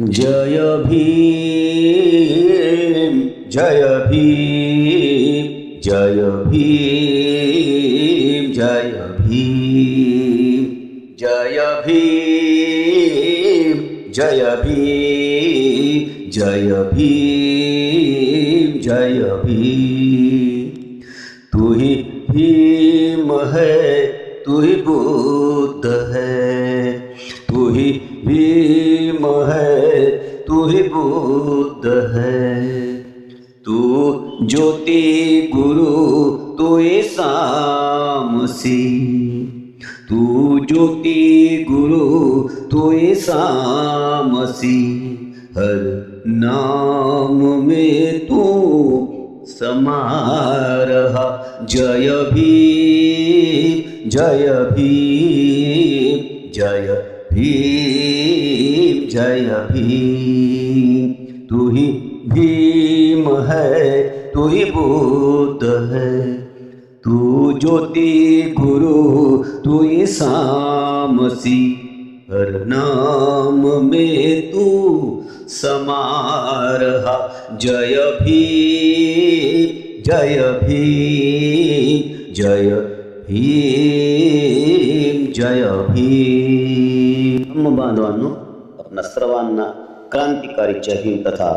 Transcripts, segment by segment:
जय भीम जय भीम जय भीम जय भीम जय भीम जय भीम जय भीम जय भीम तू ही भीम है तू ही बुद्ध है ज्योति गुरु तू सामसी तू ज्योति गुरु तू सामसी हर नाम में तू समा रहा। जय भीम जय भीम जय भीम जय भीम। तू ही भीम है तू ही बुद्ध है। तू ज्योति गुरु, तू ही सामसी हर नाम में तू समा रहा जय भी जय भी, जय भीम जय भीम। धम्म बांधवांनो आपणा सर्वांना क्रांतिकारीच्या हिंद तथा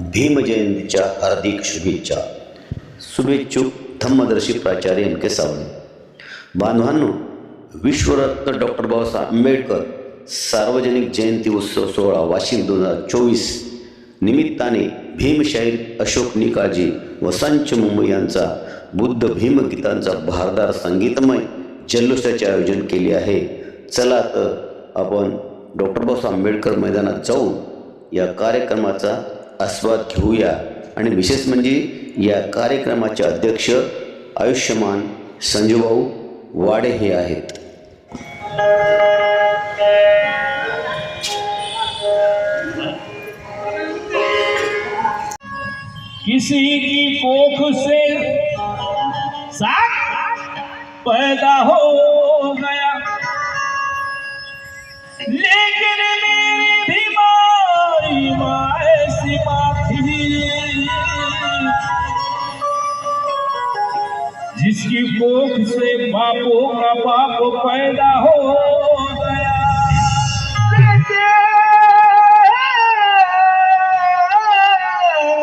भीम जयंतीच्या हार्दिक शुभेच्छा. शुभेच्छुक धम्मदर्शी प्राचार्य एन के सावळे बांधवांनो विश्वरत्न डॉक्टर बाबासाहेब आंबेडकर सार्वजनिक जयंती उत्सव सोहळा वाशिम दोन हजार चोवीस निमित्ताने भीमशाहीर अशोक निकाजी वसांच मुंबई यांचा बुद्ध भीमगीतांचा भारदार संगीतमय जल्लोषाचे आयोजन केले आहे. चला तर आपण डॉक्टर बाबासाहेब आंबेडकर मैदानात जाऊन या कार्यक्रमाचा आस्वाद घेऊया. आणि विशेष म्हणजे या कार्यक्रमाचे अध्यक्ष आयुष्यमान संजूभाऊ वाडे हे आहेत. किसी की कोख से साथ पैदा हो गया। लेकिन मेरी जिसकी कोख से बापों का बाप पैदा हो गया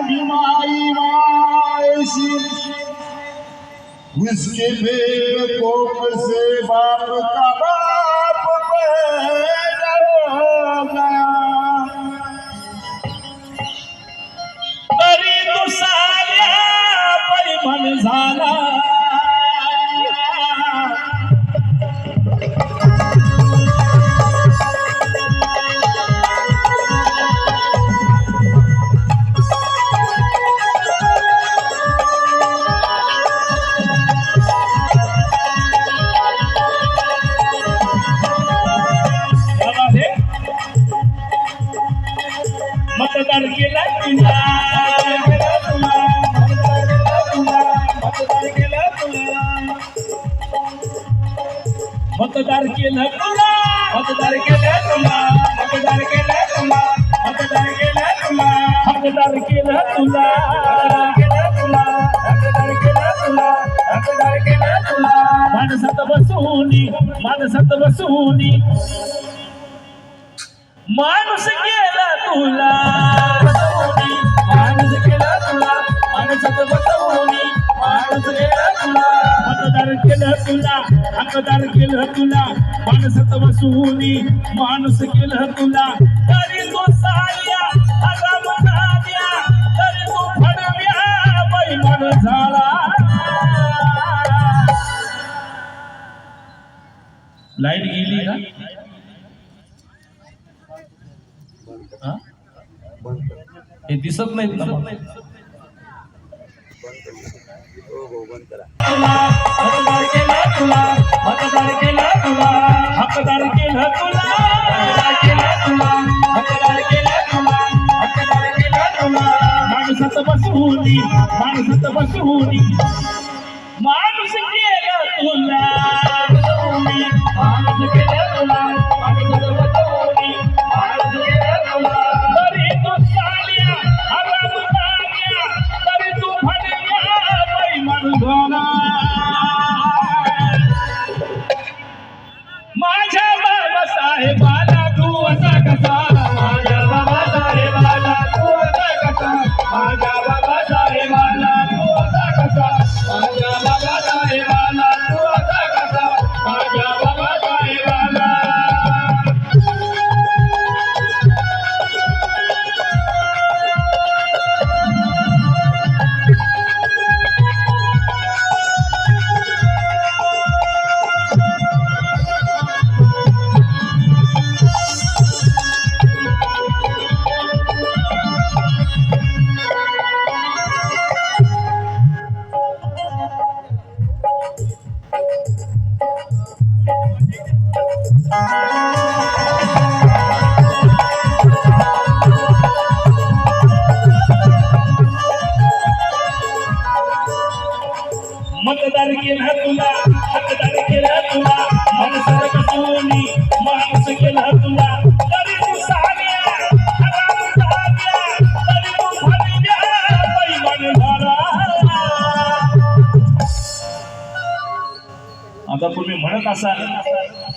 बीमारी माँ ऐसी उसके बेवकूफ मतदार केलं तुला मतदार केलं तुला मतदार केलं तुला मतदार केलं तुला मतदार केलं तुला केला तुला मतदार केला तुला मतदार केला तुला माणसात बसून माणसात बसूनी. माणूस केला तुला. माणूस केला तुला. माणसात बसवणी माणूस केला तुला केलं तुला हकदार केलं तुला. माणसात बसून माणूस केलं तुला. तरी तो साया तरी फडव्या बैमान झाला. लाइट गेली का? हे? दिसत नाहीत ना मग. तुला मतदार केला तुला मतदार केला तुला हकदार केला तुला मतदार केला तुला हकदार केला तुला हकदार केला तुला माणसात बसवूनी माणसात बसवूनी माणूस केला तुला तुम्ही म्हणत असाल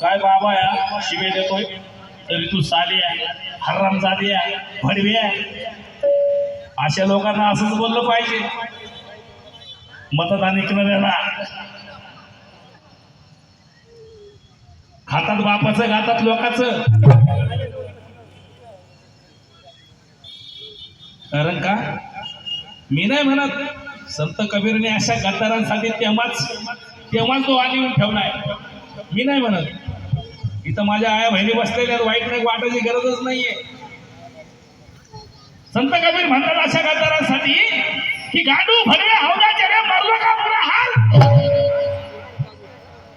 काय बाबा या शिवे देतोय तरी तू साली आहे हर्रामजादी आहे भडवी आहे. अशा लोकांना असंच बोललं पाहिजे. मतदान ऐकणाऱ्याला खातात बापाचं घातात लोकांचं. कारण का? मी नाही म्हणत संत कबीरने अशा गद्दारांसाठी तेव्हाच तेव्हाच तो आणून ठेवलाय मी नाही म्हणत. इथं माझ्या आया बहिणी बसलेल्या वाईट नाही वाटायची गरजच नाहीये. संत कबीर म्हणतात अशा गद्दारांसाठी की गांडू भरवे हौदा चढे मरलो का पुरा हाल?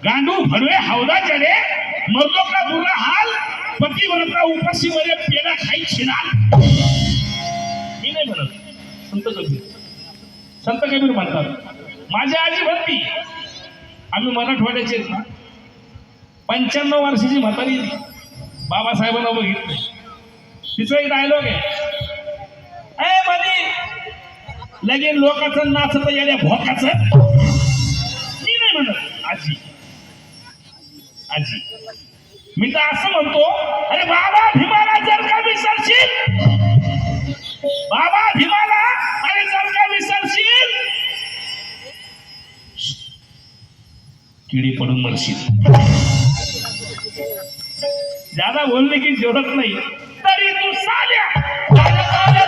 गांडू भरवे हौदा चढे मरलो का पुरा हाल? पतिव्रता उपाशी मध्ये पेडा खाई शिणार मी नाही म्हणत. संत कबीर. संत कबीर म्हणतात माझी आजी म्हणती आम्ही मराठवाड्याचे आहेत ना. पंच्याण्णव वर्षाची म्हातारी बाबासाहेबांना बघितलं तिचा एक डायलॉग आहे. ए मधी! लगे लोकाचं नाचत येण्या भोकाचं. मी नाही म्हणत. आजी. आजी. मी तर असं म्हणतो अरे बाबा भीमाला जर का विसरशील बाबा भीमाला अरे जर का विसरशील किडी पडून मरशील. ज्यादा बोलले की जोरत नाही तरी तू साल्या. साल्या,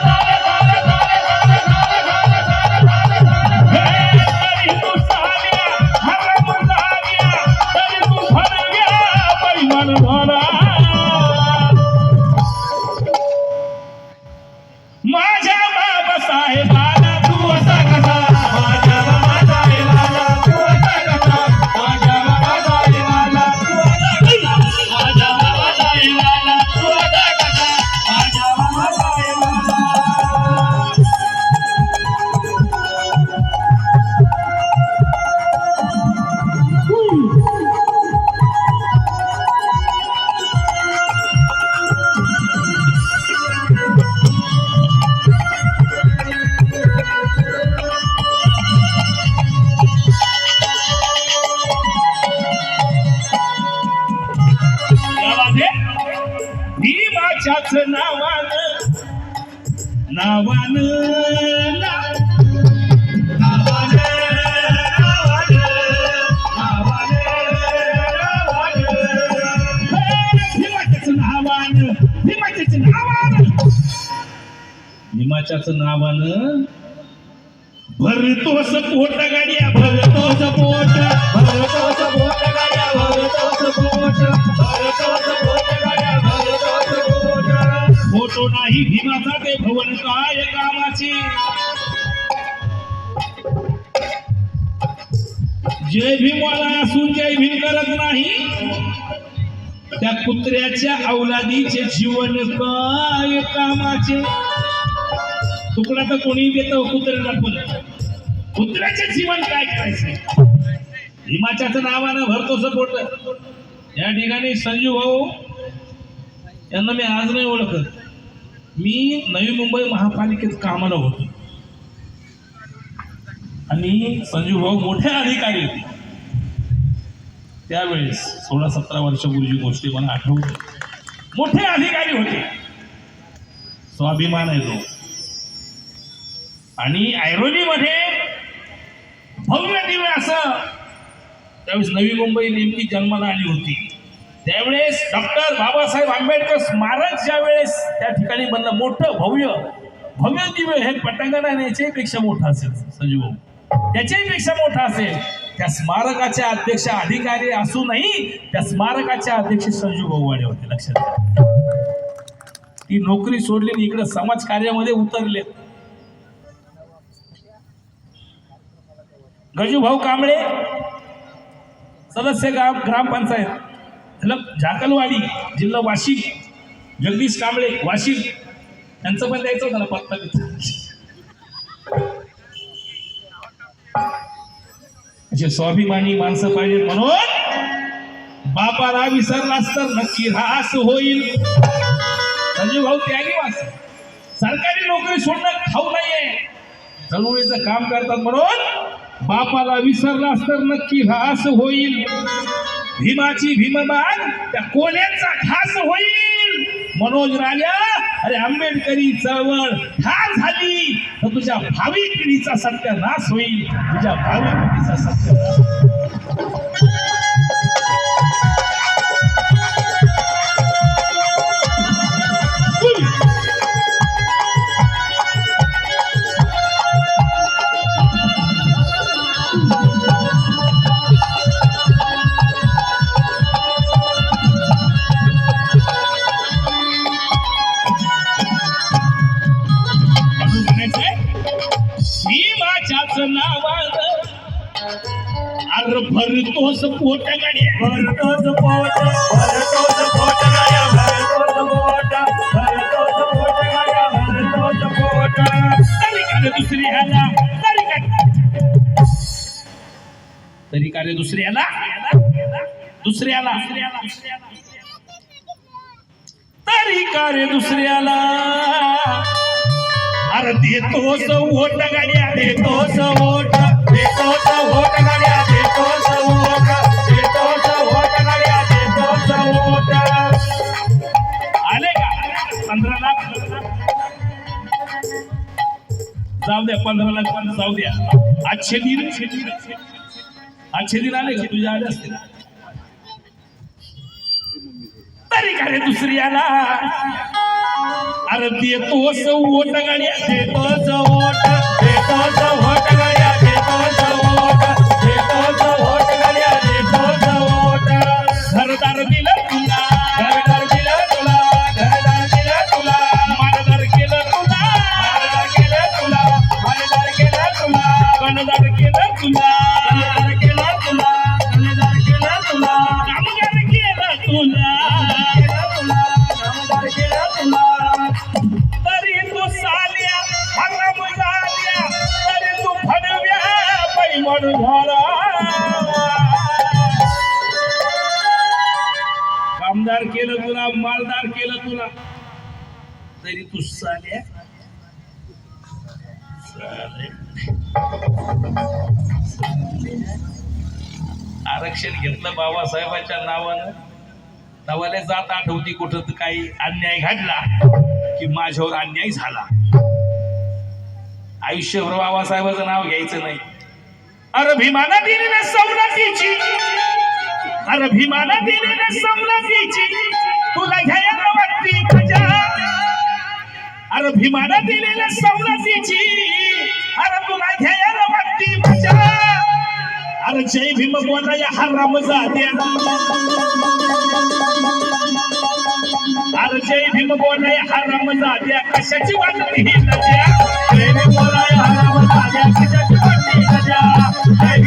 भीमाच्याच नावानं भरतोस पोट गाड्या भरतोस पोट भरतोस पोट गाड्या भरतोस पोट भरतोस पोट गाड्या भरतोस पोट. फोटो नाही भीमाचा ते भवन काय कामाचे? जय भीमवाला असून जय भीम करत नाही. त्या कुत्र्याच्या औलादीचे जीवन काय कामाचे? तुकडा तर कोणी देत कुत्र्याला पण कुत्र्याचे जीवन काय करायचं? हिमाच्याचं नावानं भरतो सपोर्ट या ठिकाणी संजू भाऊ यांना मी आज नाही ओळखत. मी नवी मुंबई महापालिकेत कामाला होतो. आणि संजू भाऊ मोठे अधिकारी होते. त्यावेळेस सोळा सतरा वर्षापूर्वीची गोष्टी मला आठवते मोठे अधिकारी होते. स्वाभिमान आहे तो. आणि ऐरोलीमध्ये भव्य दिव्य असं त्यावेळेस नवी मुंबई नेमकी जन्माला आली होती. त्यावेळेस डॉक्टर बाबासाहेब आंबेडकर स्मारक ज्यावेळेस त्या ठिकाणी बनलं मोठं भव्य भव्य दिव्य हे पटांगण आहे मोठं असेल संजीव भाऊ. त्याच्याही मोठं असेल. त्या स्मारकाच्या अध्यक्ष अधिकारी असूनही त्या स्मारकाच्या अध्यक्ष संजीव भाऊ वाडे होते लक्षात घ्या. ती नोकरी सोडली आणि इकडे समाज कार्यामध्ये उतरले गजूभाऊ कांबळे सदस्य ग्राम ग्रामपंचायत मतलब झाकलवाडी जिल्हा वाशिम. जगदीश कांबळे वाशिम. यांचं पण द्यायचं होतं ना पत्ता असे स्वाभिमानी माणसं पाहिजे म्हणून बापाला विसरलास तर नक्की रास होईल. संजय भाऊ त्यागी वास सरकारी नोकरी सोडणं खाऊ नाहीये. चळवळीचं काम करतात म्हणून बापाला विसरलास तर नक्की रास होईल. भीमाची भीमबान त्या कोल्यांचा घास होईल. मनोज राजा अरे आंबेडकरी चळवळ ठार झाली. तर तुझ्या भावी पिढीचा सत्यानाश होईल. तुझ्या भावी पिढीचा सत्यानाश दुसऱ्याला तरी का रे दुसऱ्याला. अरे देतोस वोट गाड्या देतोस वोट देतोस वोट गाड्या देतोस वोट देतोस वोट गाड्या देतोस वोट आले का? पंधरा लाख. जाऊ द्या पंधरा लाख जाऊ द्या. आजचे दिन. आजचे दिन आले का? तुझ्या आले असतील. तरी का रे दुसऱ्याला अरे देतोस वोट गाड्या देतोस वोट देतोस वोट गाड्या देतोस वोट देतोस वोट गाड्या देतोस वोट घरदार दिलं तुला. घरदार दिलं तुला. घरदार दिलं तुला. मालदार केलं तुला. मालदार केलं तुला. मालदार केलं तुला. गणदार केलं तुला. केलं तुला मालदार केलं तुला. तरी तू साल्या. आरक्षण घेतलं बाबासाहेबांच्या नावानं. नवाले जात आठवती कुठं काही अन्याय घडला की माझ्यावर अन्याय झाला. आयुष्यभर बाबासाहेबाचं नाव घ्यायचं नाही. अरे भीमाना दिलेल्या सवलतीची. अरे भीमाना दिलेल्या सवलतीची तुला घ्यायला वाटती मजा अरे भीमाना दिलेल्या सवलतीची अरे तुला घ्यायला वाटती मजा अरे जय भीम बोलाया हा राम जात्या. अरे जय भीम बोलाया बोलाय हराम जाद्या कशाची वाटली ही नद्या जय भीम बोलाया बोलाय हराम जाद्या कशाची वाटली नद्या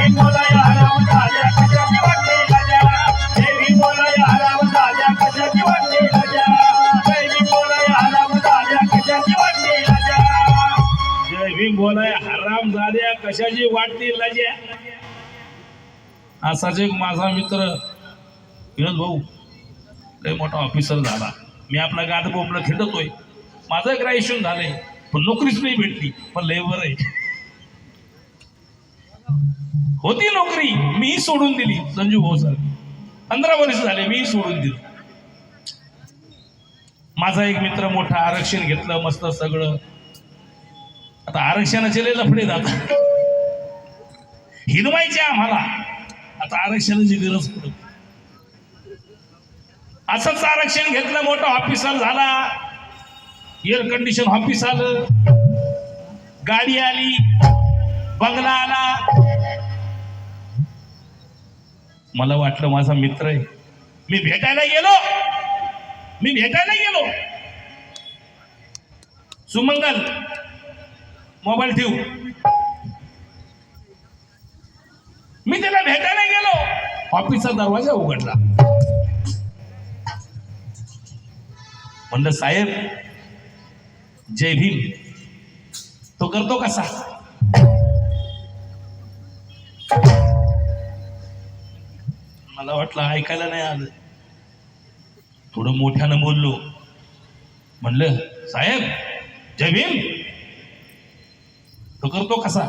कशाची वाटती लज्या असाच एक माझा मित्र विनोद भाऊ लय मोठा ऑफिसर झाला. मी आपला गाद बोंबलं खेळतोय माझं ग्रॅज्युएशन झालंय पण नोकरीच नाही भेटली पण लय आहे. होती नोकरी मी सोडून दिली संजू भाऊ सर पंधरा वर्ष झाले मी सोडून दिली. माझा एक मित्र मोठा आरक्षण घेतलं मस्त सगळं. आता आरक्षणाचे लय लफडे जातात. हिरवायचे आम्हाला. आता आरक्षणाची गरज पडत असंच आरक्षण घेतलं मोठं ऑफिसर झाला. एअर कंडिशन ऑफिस आलं. गाडी आली. बंगला आला. मला वाटलं माझा मित्र आहे. मी भेटायला गेलो. मी भेटायला गेलो. सुमंगल मोबाईल ठेवू. मी त्याला भेटायला गेलो. ऑफिसचा दरवाजा उघडला. म्हणलं साहेब जय भीम. तो करतो कसा मला वाटलं ऐकायला नाही आलं. थोडं मोठ्यानं बोललो. म्हणलं साहेब जय भीम. तो करतो कसा?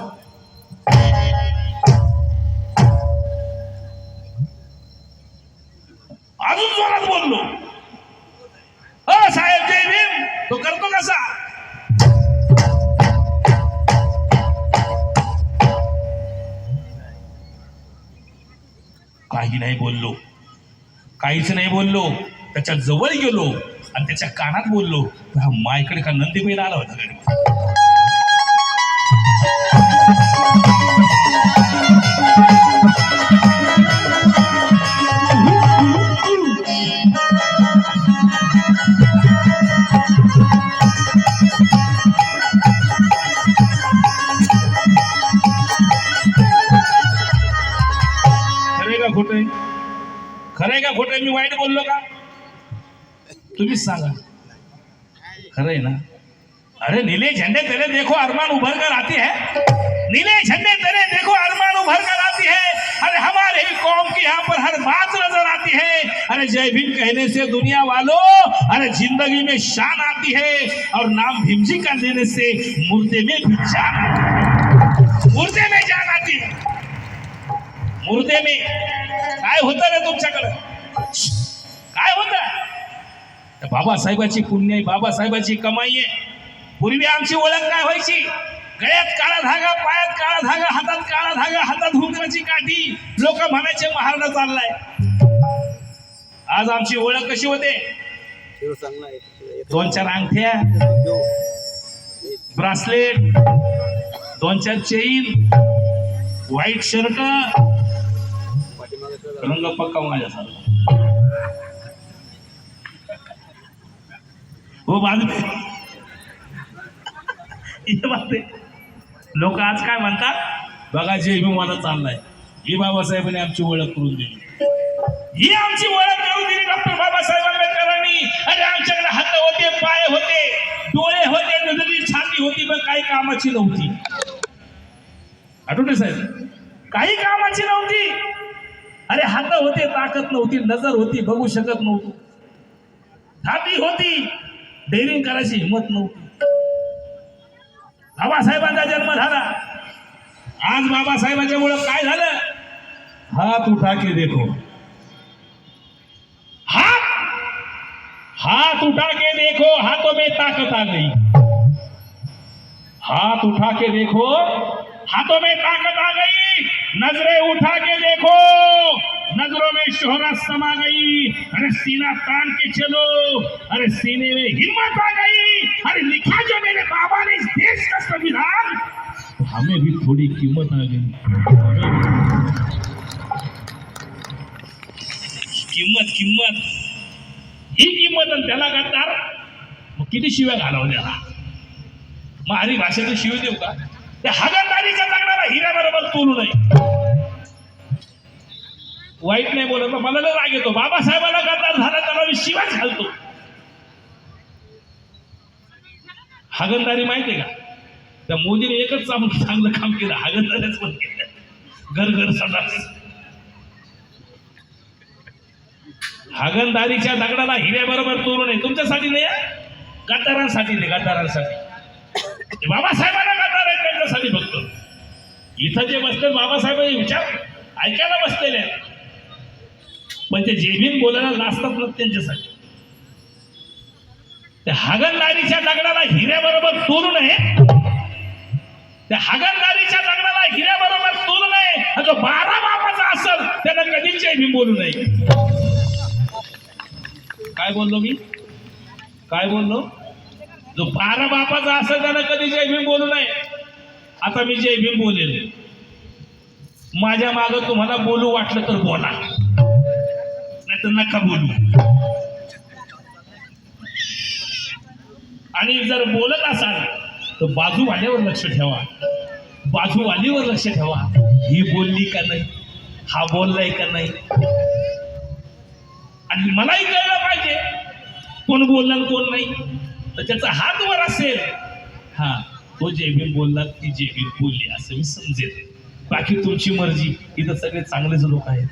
अजून जोरात बोललो. साहेब जय भीम. तो करतो कसा? काही नाही बोललो. काहीच नाही बोललो. त्याच्याजवळ गेलो आणि त्याच्या कानात बोललो. हा मायकडे का नंदीबैल आला होता खरंय का खोटं मी वाईट बोललो का तुम्हीच सांगा खरंय ना। अरे नीले झंडे तेरे देखो, अरमान उभर कर आती है। नीले झंडे तेरे देखो, अरमान उभर कर आती है। अरे हमारे कौम की यहाँ पर हर बात नज़र आती है। अरे जय भीम कहने से दुनिया वालों, अरे ज़िंदगी में शान आती है। और नाम भीम जी का देने से मुर्दे में भी जान मुर्दे में जान आती है। मुर्दे में। काय होतं रे तुमच्याकडे बाबासाहेबाची पुण्य आहे बाबासाहेबाची कमाई आहे. पूर्वी आमची ओळख काय व्हायची? गळ्यात काळा धागा पायात काळा धागा हातात काळा धागा हातात हुकराची काठी. लोक म्हणायचे महाराणा चाललाय. आज आमची ओळख कशी होते? दोन चार अंगठ्या ब्रासलेट दोन चार चेन व्हाईट शर्ट रंग पक्का माझ्यासारखा हो बाजू लोक आज काय म्हणतात? बघा जे मी मला चाललाय. ही बाबासाहेबांनी आमची ओळख करून दिली. ही आमची ओळख करून दिली डॉक्टर बाबासाहेब आंबेडकरांनी. अरे आमच्याकडे हात होते पाय होते डोळे होते नजरी छाती होती पण काही कामाची नव्हती. आठवते साहेब? काही कामाची नव्हती. अरे हात होते ताकद नव्हती नजर होती बघू शकत नव्हतो. छाती होती डेअरिंग करायची हिंमत नव्हती. बाबासाहेबांचा जन्म झाला. आज बाबासाहेबांच्या मुळे काय झालं? हात उठा के देखो. हात! हात उठा के देखो हाथों में ताकत आ गई. हाथ उठा के देखो हाथों में ताकत आ गई. नजरें उठा के देखो. नजरों में शोहरत समा गई। अरे सीना तान के चलो। अरे सीने में हिम्मत आ गई। अरे लिखा जो मेरे बाबा ने इस देश का संविधान तो हमें भी थोड़ी कीमत आ गई। किंमत किंमत ही किंमत आणि त्याला गद्दार। मग किती शिव्या घालवल्याला मारी महारी भाषेतून शिव देऊ का? त्या हागणदारीच्या लागणारा हिऱ्या बरोबर तोलू नये. वाईट नाही बोलत मला लय राग येतो. बाबासाहेबाला गद्दार झाला त्याला मी शिवाच घालतो. हागणदारी माहितीये का? त्या मोदीने एकच चांगलं चांगलं काम केलं हागणदारीच पण केलं. घर घर सदा हागणदारीच्या दगडाला हिऱ्याबरोबर तोरू नये तुमच्यासाठी नाही गद्दारांसाठी नाही गद्दारांसाठी. बाबासाहेबांना गद्दार आहेत त्यांच्यासाठी बघतो इथं जे बसतात बाबासाहेबांनी विचार. ऐकायला बसलेले आहेत. पण ते जे बोलायला लाजतात ना त्यांच्यासाठी. त्या हागणदारीच्या दगडाला हिऱ्याबरोबर तोडू नये. त्या हागणदारीच्या दगडाला हिऱ्याबरोबर तोडू नये. जो बारा बापाचा असेल त्याला कधीच जय बोलू नये. काय बोललो मी? काय बोललो? जो बारा बापाचा असेल त्याला कधी जय बोलू नये. आता मी जय बोलेल. माझ्या माग तुम्हाला बोलू वाटलं तर बोला. तर नका बोलू. आणि जर बोलत असाल तर बाजूवाल्यावर लक्ष ठेवा. बाजूवालीवर लक्ष ठेवा. ही बोलली का नाही? हा बोललाय का नाही? आणि मलाही कळलं पाहिजे कोण बोलला कोण नाही. तर त्याचा हात वर असेल. हा तो जेबीन बोलला ती जेबीन बोलली असं मी समजेल. बाकी तुमची मर्जी. इथं सगळे चांगलेच लोक आहेत.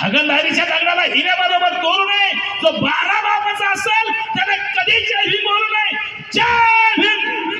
हगणदारीच्या दगडाला हिऱ्याबरोबर तोडू नये. जो बारा बापाचा असेल त्याने कधी जय बोलू नये. जय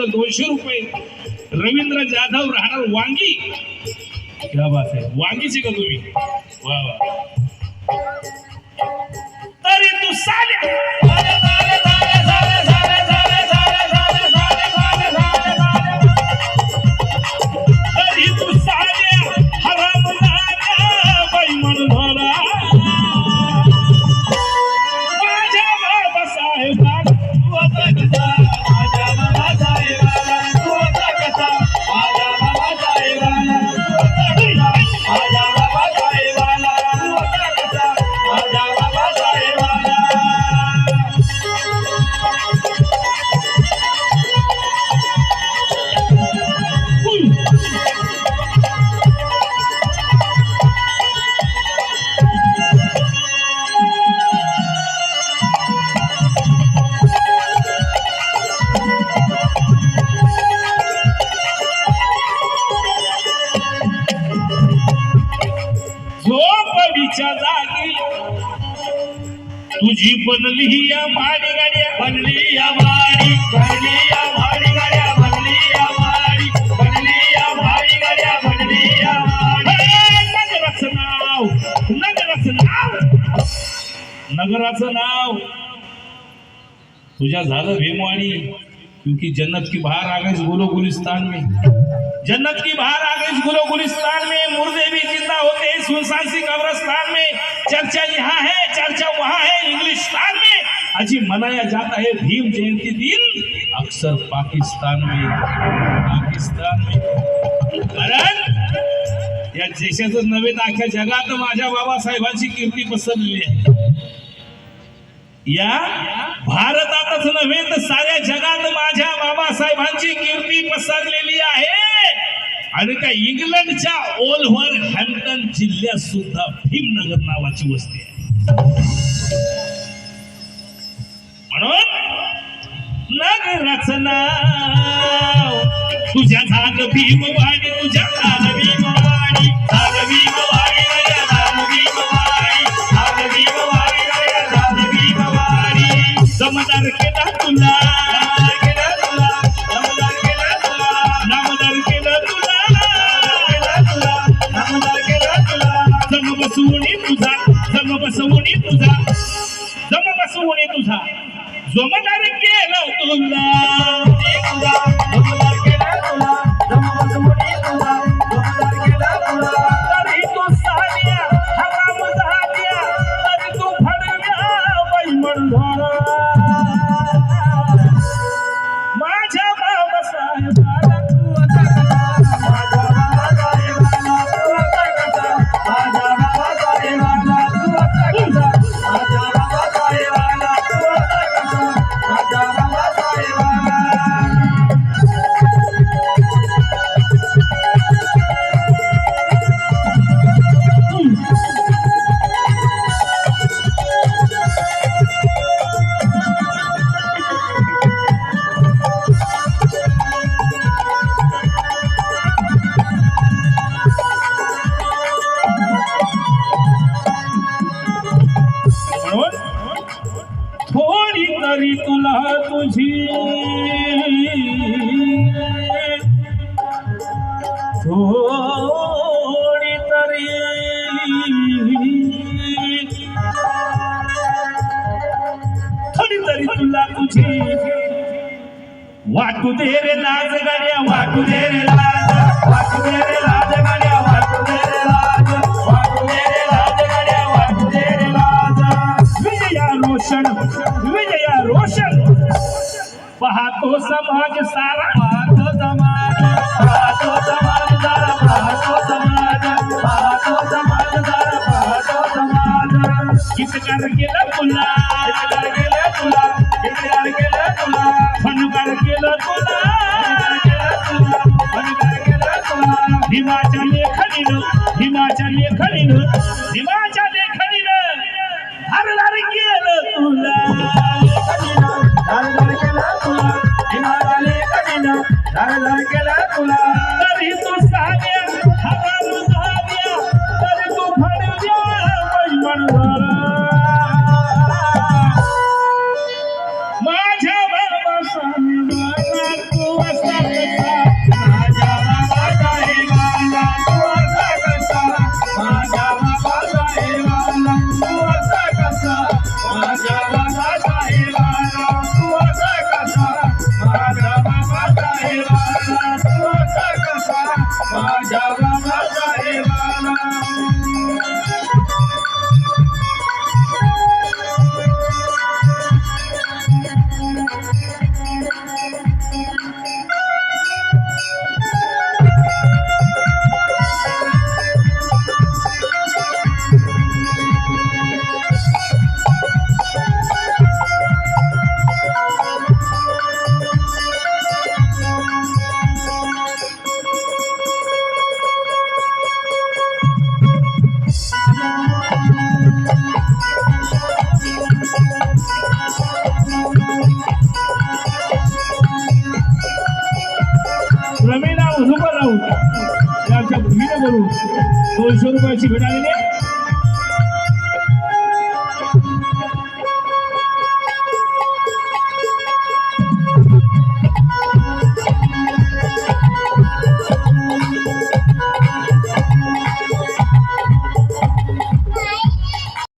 ठेवला दोनशे रुपये. रवींद्र जाधव राहणार वांगी. क्या बात आहे. वांगीची का तुम्ही? वा वा. तरी तू साल्या. तुझी बनली या माडी गाड्या बनली या माडी बनली या माडी गाड्या बनली या माडी बनली या माडी गाड्या बनली या माडी नगराचं नाव नगराचं नाव. नगराचं नाव. तुझ्या झालं भीमवाणी क्योंकि जन्नत की बाहर आ गई गुलो गुलिस्तान में. जन्नत की बाहर आ गई गुलो गुलिस्तान में. मुर्दे भी जिंदा होते हैं सुनसान सी कब्रस्तान में. चर्चा यहाँ है है इंग्लिस्तान में अजी मनाया जाता है भीम जयंती दिन। अक्सर पाकिस्तान में पाकिस्तान में। कारण या देशाचं नव्हे तर अख्ख्या जगात माझ्या बाबासाहेबांची कीर्ती पसरलेली आहे। या भारतातच नव्हे तर साऱ्या जगात माझ्या बाबासाहेबांची कीर्ती पसरलेली आहे. आणि त्या इंग्लंडच्या ओलव्हर हॅम्प्टन जिल्ह्यात सुद्धा भीमनगर नावाची वस्ती आहे. म्हणून नगराचं नाव तुझ्या झाग भीमवाडी तुझ्या झाग भीमवाडी झाग भीमवाडी गड्या झाग झाग भीमवाडी गड्या झाग भीमवाडी जमदार केला तुला केला तुला जमदार केला तुला बसवणी तुझा जग बसवणी तुझा. जमदार केलं थोडी तुला तुझी. थोडी तरी. थोडी तरी तुला तुझी. वाटू दे रे लाज गाड्या वाटू दे रे लाज. वाटू दे रे लाज गाड्या वाटू दे रे लाज. वाटू दे रे लाज गाड्या वाटू दे रे लाज. विजया रोशन विजया रोशन. पाहतो समाज सारा. पाहतो समाज पाहतो समाज सारा पाहतो समाज पाहतो समाज सारा पाहतो समाज. कितकार केलं तुला. केलं तुला कितकार केलं तुला. फनकार केलं तुला. फनकार केलं तुला भीमाच्या लेखणीनं भीमाच्या लेखणीनं भीमाच्या लेखणीनं हरदार केलं तुला. हरदार केलं तुला भीमाच्या लेखणीनं हरदार केलं तुला तरी तू साध्या हराम